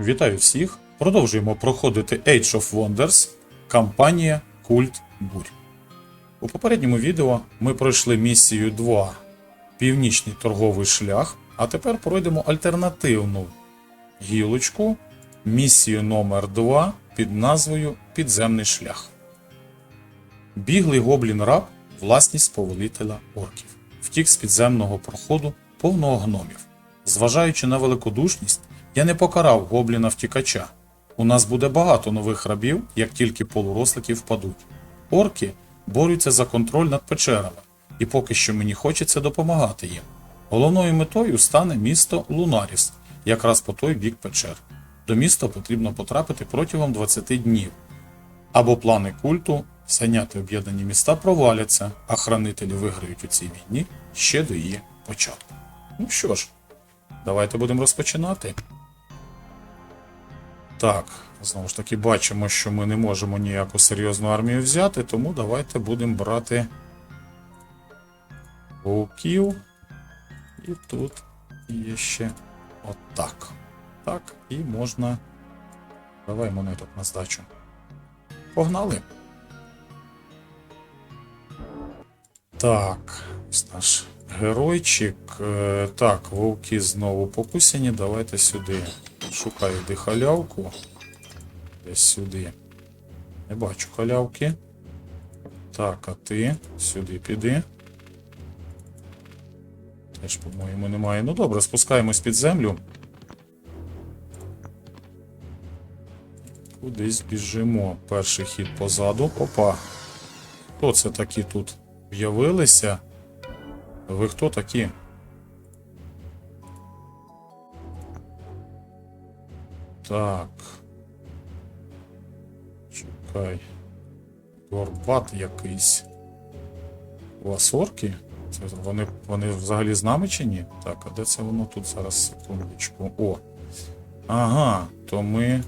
Вітаю всіх! Продовжуємо проходити Age of Wonders, кампанія Культ Бурь. У попередньому відео ми пройшли місію 2 Північний торговий шлях, а тепер пройдемо альтернативну гілочку, місію номер 2 під назвою Підземний шлях. Біглий гоблін раб власність повелителя орків. Втік з підземного проходу повного гномів. Зважаючи на великодушність, я не покарав гобліна втікача. У нас буде багато нових рабів, як тільки полурослики впадуть. Орки борються за контроль над печерами, і поки що мені хочеться допомагати їм. Головною метою стане місто Лунаріс, якраз по той бік печер. До міста потрібно потрапити протягом 20 днів. Або плани культу зайняти об'єднані міста проваляться, а хранителі виграють у цій війні ще до її початку. Ну що ж, давайте будемо розпочинати. Так, знову ж таки, бачимо, що ми не можемо ніяку серйозну армію взяти, тому давайте будемо брати вовків. І тут є ще отак. Так, і можна. Давай монеток на здачу. Погнали. Так, ось наш геройчик. Е, Так, вовки знову покусані. Давайте сюди. Шукаю де халявку. Десь сюди. Не бачу халявки. Так, а ти сюди піди. Теж, по-моєму, немає. Ну добре, спускаємось під землю. Кудись біжимо. Перший хід позаду. Опа. Хто це такі тут з'явилися? Ви хто такі? Так. Чекай. Горбат якийсь. У вас орки? Це вони, вони взагалі з нами чи ні? Так, а де це воно тут зараз секундочку? О. Ага, то ми.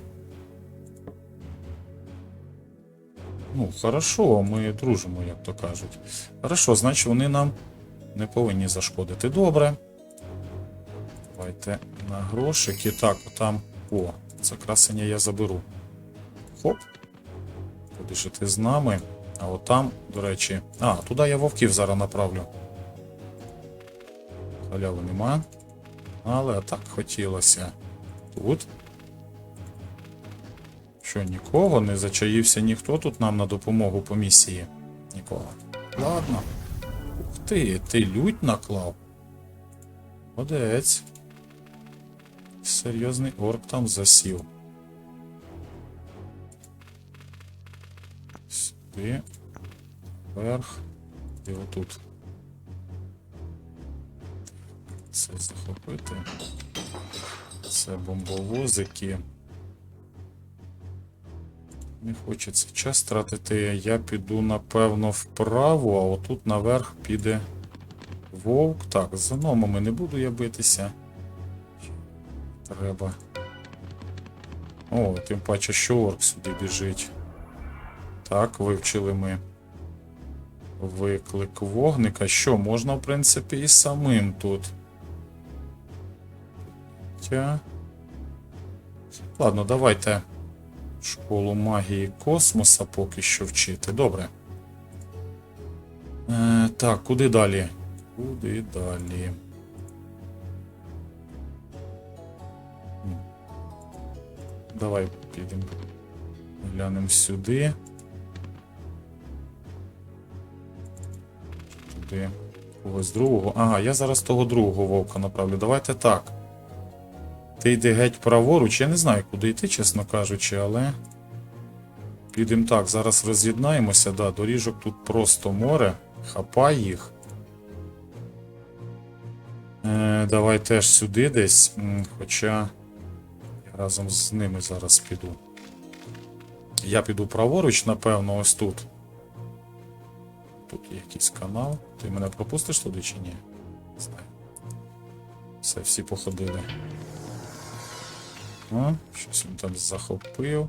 Ну, хорошо, ми дружимо, як то кажуть. Хорошо, значить вони нам не повинні зашкодити. Добре. Давайте на грошики. Так, там. О, це красення я заберу. Хоп. Будеш ти з нами. А от там, до речі. А, туди я вовків зараз направлю. Халяви нема. Але так хотілося. Тут. Що, нікого? Не зачаївся ніхто тут нам на допомогу по місії? Нікого. Ладно. Ух ти, ти лють наклав. Молодець. Серйозний орк там засів. Сюди. Вверх. І отут. Це захопити. Це бомбовозики. Не хочеться час тратити. Я піду, напевно, вправо, а отут наверх піде вовк. Так, з гномами не буду я битися. Треба. О, тим паче, що орк сюди біжить. Так, вивчили ми виклик вогника. Що, можна, в принципі, і самим тут. Тя. Ладно, давайте школу магії космоса поки що вчити. Добре. Е, так, куди далі? Куди далі? Давай підемо. Глянемо сюди. Туди. Когось другого. Ага, я зараз того другого вовка направлю. Давайте так. Ти йди геть праворуч, я не знаю, куди йти, чесно кажучи, але. Підемо так, зараз роз'єднаємося, да, доріжок тут просто море. Хапай їх. Е, давай теж сюди десь. Хоча разом з ними зараз піду. Я піду праворуч, напевно, ось тут. Тут є якийсь канал. Ти мене пропустиш туди чи ні? Не знаю. Все, всі походили. А, щось він там захопив.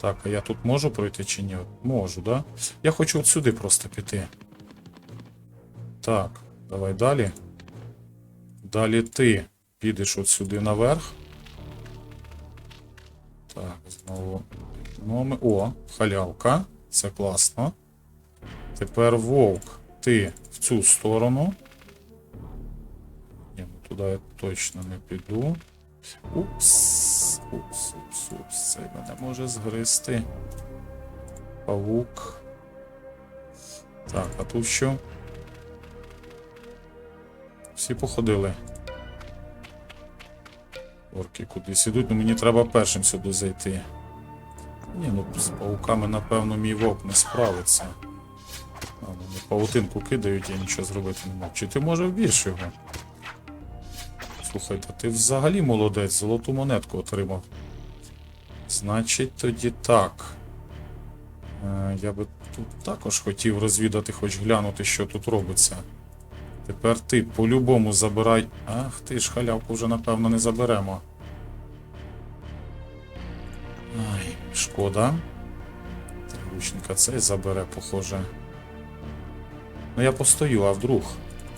Так, а я тут можу пройти чи ні? Можу, да? Я хочу от сюди просто піти. Так, давай далі. Далі ти підеш от сюди наверх. Знову номи. О, халявка. Це класно. Тепер вовк. Ти в цю сторону. Ні, ну туди я точно не піду. Упс. Упс, упс, упс. Цей мене може згристи. Павук. Так, а тут що? Всі походили. Орки кудись ідуть, ну мені треба першим сюди зайти. Ні, ну з пауками, напевно, мій вовк не справиться. А, вони паутинку кидають, я нічого зробити не можу. Чи ти може вб'єш його? Слухай, та ти взагалі молодець, золоту монетку отримав. Значить, тоді так. Е, я би тут також хотів розвідати, хоч глянути, що тут робиться. Тепер ти по-любому забирай. Ах ти ж халявку вже напевно не заберемо. Шкода. Трибучника цей забере, похоже. Ну я постою, а вдруг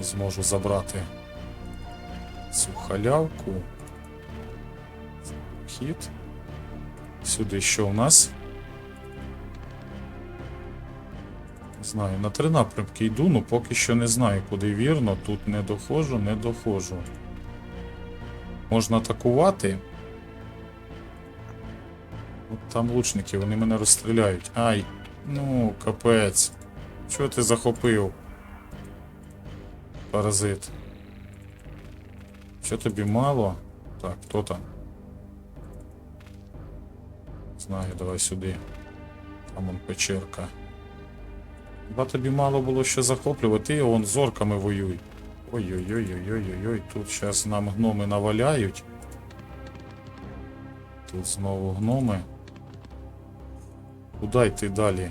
зможу забрати цю халявку. Хід. Сюди що у нас? Не знаю, на три напрямки йду, ну поки що не знаю, куди вірно. Тут не доходжу, не доходжу. Можна атакувати. Там лучники, вони мене розстріляють. Ай, ну, капець. Чого ти захопив? Паразит. Що тобі мало? Так, хто там? Знаю, давай сюди. Там он печерка. Хіба тобі мало було що захоплювати, і он зорками воюй. Ой-ой-ой-ой-ой-ой, тут зараз нам гноми наваляють. Тут знову гноми. Куда йти далі?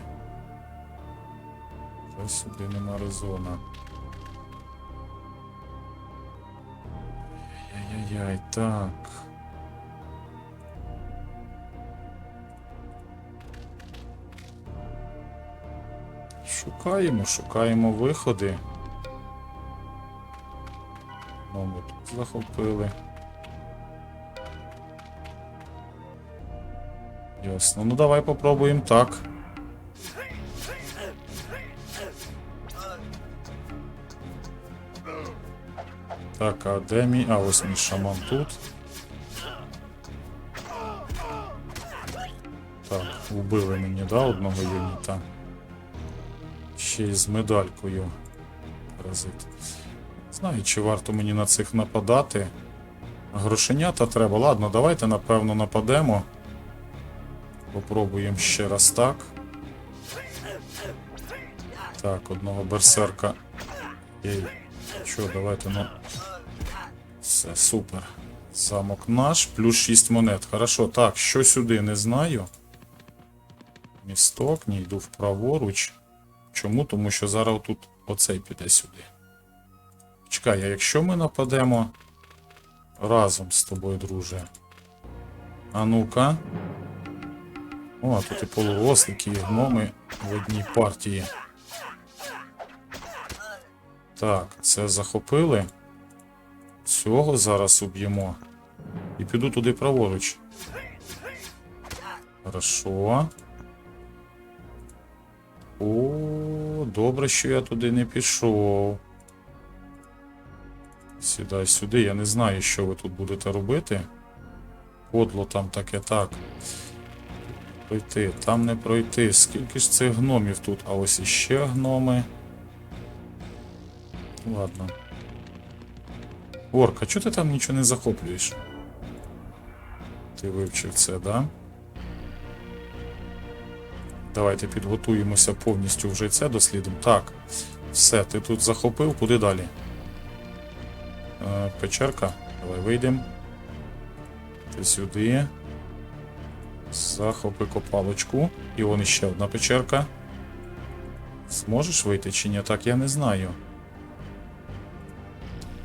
Ось сюди нема резона. Яй-яй-яй, так. Шукаємо, шукаємо виходи. Тут захопили. Ясно. Ну давай попробуємо так. Так, а? А, ось мій шаман тут. Так, вбили мені, да, одного юніта. Ще й з медалькою. Паразит. Знаю, чи варто мені на цих нападати. Грошенята треба. Ладно, давайте напевно нападемо. Попробуємо ще раз так. Так, одного берсерка. Ей, що, давайте ну. Все, супер. Замок наш, плюс 6 монет. Хорошо, так, що сюди, не знаю. Місток, не йду вправоруч. Чому? Тому що зараз тут оцей піде сюди. Чекай, а якщо ми нападемо разом з тобою, друже. А ну-ка. О, тут і полурослики, і гноми в одній партії. Так, це захопили. Цього зараз уб'ємо. І піду туди праворуч. Хорошо. О, добре, що я туди не пішов. Сідай сюди, я не знаю, що ви тут будете робити. Подло там таке так. Пройти, там не пройти. Скільки ж цих гномів тут? А ось іще гноми. Ладно. Орка, чого ти там нічого не захоплюєш? Ти вивчив це, да? Давайте підготуємося повністю вже це дослідимо. Так, все, ти тут захопив, куди далі? Е, печерка. Давай вийдемо. Ти сюди. Захопи копалочку. І вон іще одна печерка. Зможеш вийти чи ні? Так, я не знаю.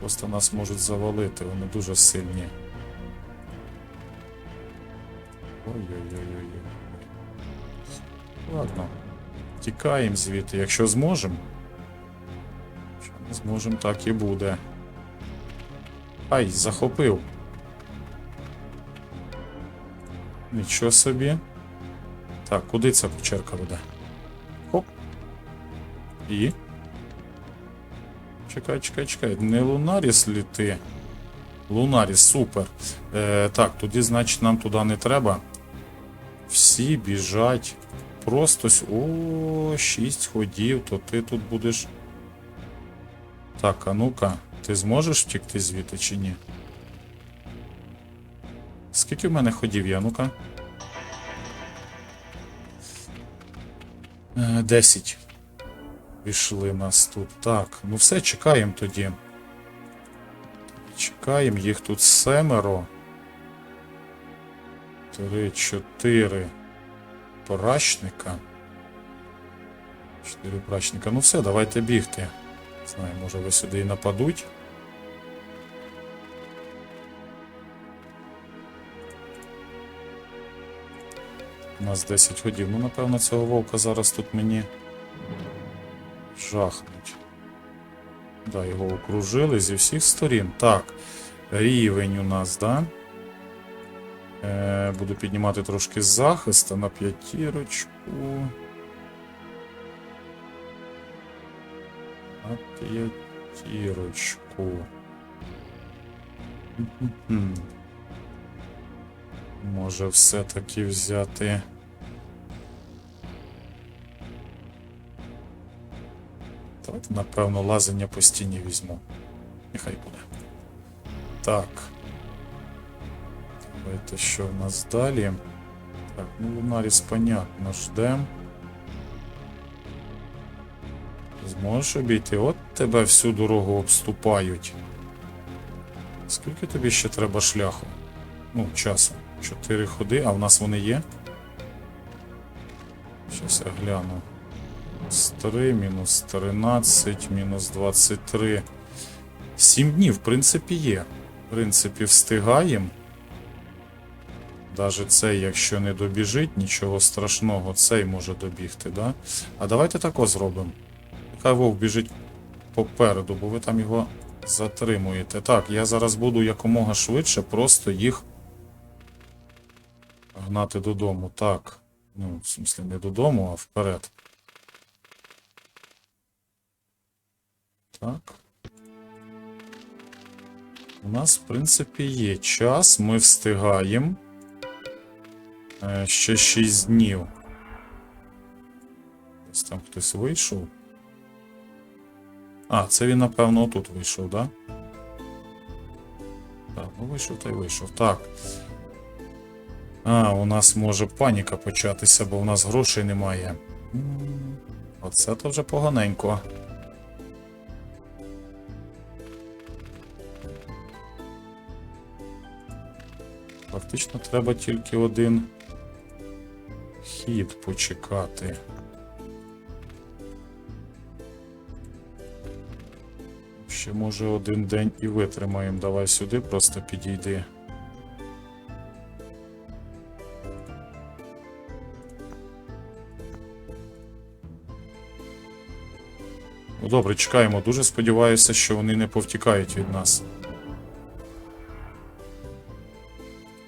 Просто нас можуть завалити, вони дуже сильні. Ой-ой-ой-ой. Ладно. Тікаємо звідти, якщо зможемо. Якщо не зможемо, так і буде. Ай, захопив. Нічого собі. Так, куди ця печерка веде? Хоп. І. Чекай, чекай, чекай. Не Лунаріс лі ти? Лунаріс, супер. Е, так, тоді, значить, нам туди не треба. Всі біжать. Просто. с- О, 6 ходів, то ти тут будеш. Так, а ну-ка, ти зможеш втікти звідти чи ні? Скільки в мене ходів є, ну-ка? Е, 10. Пішли нас тут. Так, ну все, чекаємо тоді. Чекаємо, їх тут семеро. Три, чотири прачника. Чотири прачника. Ну все, давайте бігти. Знаю, може ви сюди і нападуть. У нас 10 ходів. Ну, напевно, цього вовка зараз тут мені жахнуть. Да, його окружили зі всіх сторін. Так, рівень у нас, да? Е, буду піднімати трошки захист на п'ятірочку. На п'ятірочку. Може все-таки взяти. Так, напевно, лазення по стіні візьму. Нехай буде. Так. Давайте що в нас далі? Так, ну Лунаріс, понятно, ждем. Зможеш обійти? От тебе всю дорогу обступають. Скільки тобі ще треба шляху? Ну, часу. Чотири ходи, а в нас вони є. Щас я гляну. Мінус 3, мінус 13, мінус 23. 7 днів, в принципі, є. В принципі, встигаємо. Даже цей, якщо не добіжить, нічого страшного, цей може добігти, да? А давайте тако зробимо. Хай вовк біжить попереду, бо ви там його затримуєте. Так, я зараз буду якомога швидше просто їх гнати додому. Так. Ну, в смислі, не додому, а вперед. Так. У нас, в принципі, є час, ми встигаємо. Е, Ще 6 днів. Десь там хтось вийшов. А, це він, напевно, отут вийшов, да? Так, ну вийшов та й вийшов. Так. А, у нас може паніка початися, бо у нас грошей немає. Оце то вже поганенько. Фактично треба тільки один хід почекати. Ще може один день і витримаємо. Давай сюди просто підійди. Ну добре, чекаємо. Дуже сподіваюся, що вони не повтікають від нас.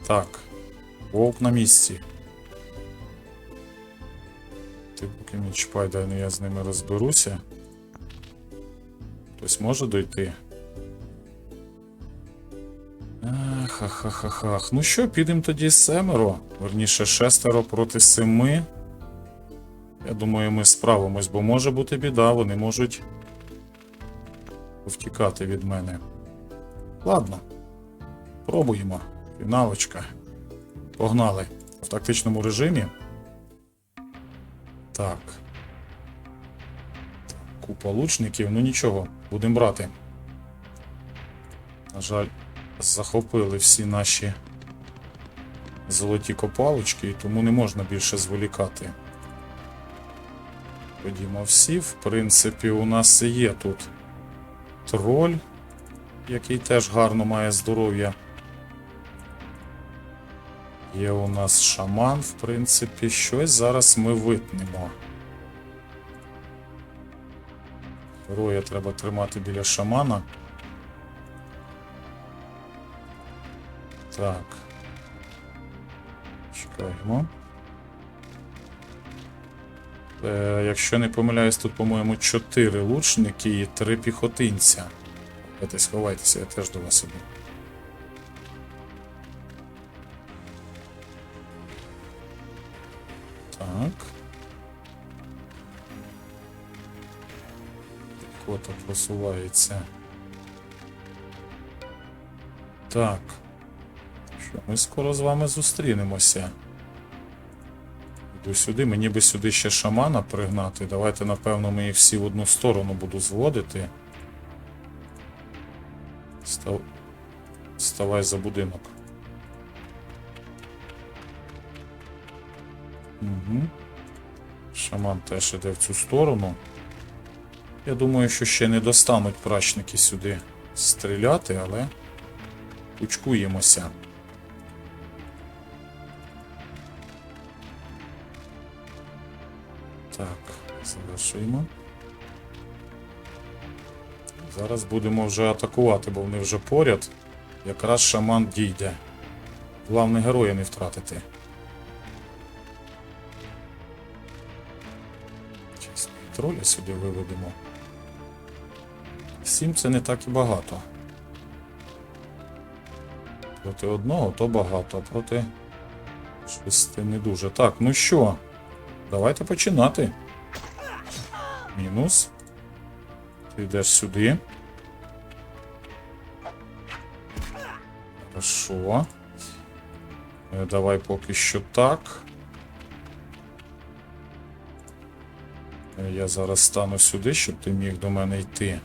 Так. Вовк на місці. Ти поки не чіпай, дай ну я з ними розберуся. Хтось може дойти? Ха-ха-ха-ха. Ну що, підемо тоді семеро. Верніше, шестеро проти семи. Думаю, ми справимось, бо може бути біда, вони можуть повтікати від мене. Ладно. Пробуємо. Фіналочка. Погнали. В тактичному режимі. Так. Купа лучників, ну нічого, будемо брати. На жаль, захопили всі наші золоті копалочки, і тому не можна більше зволікати. Ходімо всі. В принципі, у нас є тут троль, який теж гарно має здоров'я. Є у нас шаман, в принципі, щось зараз ми витнемо. Героя треба тримати біля шамана. Так. Чекаємо. Е, якщо не помиляюсь, тут, по-моєму, 4 лучники і 3 піхотинця. Давайте сховайтеся, я теж до вас іду. Так. Кота просувається. Так. Що, ми скоро з вами зустрінемося. Йду сюди, мені би сюди ще шамана пригнати. Давайте, напевно, ми їх всі в одну сторону буду зводити. Став... Ставай за будинок. Угу. Шаман теж іде в цю сторону. Я думаю, що ще не достануть прачники сюди стріляти, але кучкуємося. Завершуємо. Зараз будемо вже атакувати, бо вони вже поряд. Якраз шаман дійде. Главне героя не втратити. Щас Троля сюди виведемо. Сім це не так і багато. Проти одного то багато, а проти шести не дуже. Так, ну що? Давайте починати. Мінус. Ти йдеш сюди. Хорошо. Е, Давай поки що так. Е, Я зараз стану сюди, щоб ти міг до мене йти.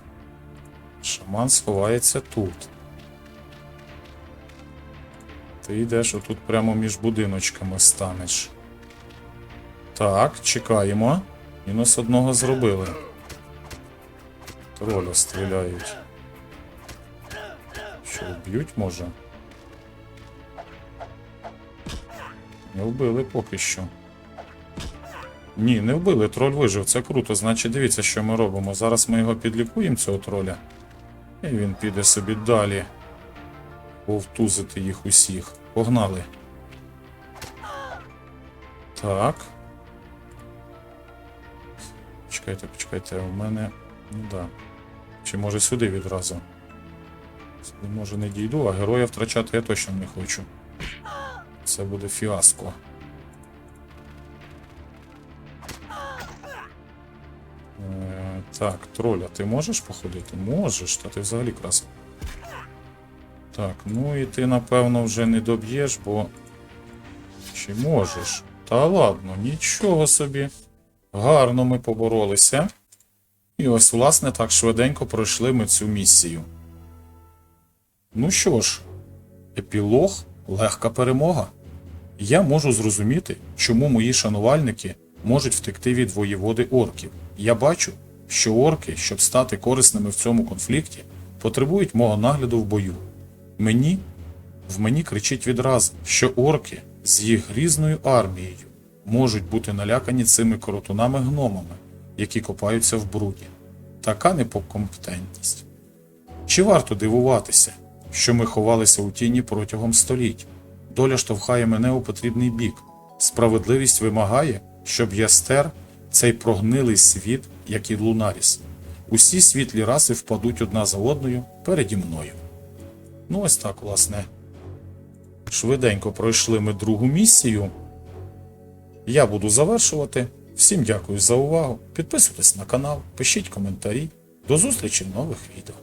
Шаман сховається тут. Ти йдеш отут прямо між будиночками станеш. Так, чекаємо. Мінус одного зробили. Троля стріляють. Що, вб'ють може? Не вбили поки що. Ні, не вбили, троль вижив, це круто. Значить, дивіться, що ми робимо. Зараз ми його підлікуємо, цього троля. І він піде собі далі. Повтузити їх усіх. Погнали. Так. Почекайте, почекайте, у мене. Ну да. Чи може сюди відразу? Сюди може не дійду, а героя втрачати я точно не хочу. Це буде фіаско. Е, так, троля, ти можеш походити? Можеш, та ти взагалі краса. Так, ну і ти, напевно, вже не доб'єш, бо. Чи можеш? Та ладно, нічого собі. Гарно ми поборолися. І ось, власне, так швиденько пройшли ми цю місію. Ну що ж, епілог легка перемога. Я можу зрозуміти, чому мої шанувальники можуть втекти від воєводи орків. Я бачу, що орки, щоб стати корисними в цьому конфлікті, потребують мого нагляду в бою. Мені в мені кричить відразу, що орки з їх грізною армією можуть бути налякані цими коротунами-гномами, які копаються в бруді. Така непокомпетентність. Чи варто дивуватися, що ми ховалися у тіні протягом століть? Доля штовхає мене у потрібний бік. Справедливість вимагає, щоб я стер цей прогнилий світ, як і Лунаріс. Усі світлі раси впадуть одна за одною переді мною. Ну, ось так, власне. Швиденько пройшли ми другу місію. Я буду завершувати. Всім дякую за увагу. Підписуйтесь на канал, пишіть коментарі. До зустрічі в нових відео.